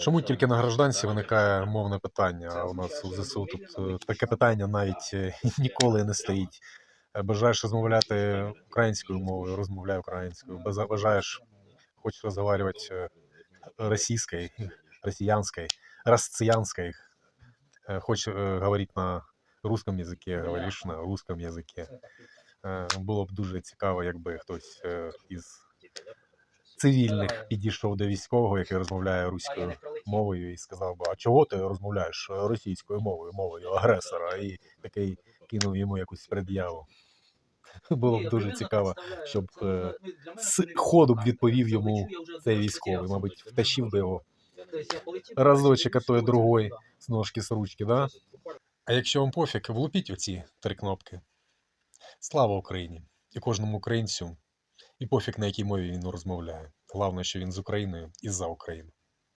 Чому тільки на гражданці виникає мовне питання? А у нас у ЗСУ тут е, таке питання навіть е, ніколи не стоїть. Е, Бажаєш розмовляти українською мовою, розмовляй українською. Бажа- Бажаєш, хочеш розмовляти російською, росіянською, расциянською. Хочеш е, говорити на русском язикі, говориш на русском язикі. Було б дуже цікаво, якби хтось із цивільних підійшов до військового, який розмовляє руською мовою, і сказав би, а чого ти розмовляєш російською мовою, мовою агресора? І такий кинув йому якусь пред'яву. Було б дуже цікаво, щоб е, з ходу б відповів йому цей військовий, мабуть, втащив би його разочек, а то й другой з ножки з ручки, да? А якщо вам пофіг, влупіть оці три кнопки. Слава Україні! І кожному українцю, і пофіг на якій мові він розмовляє. Головне, що він з Україною і за Україну.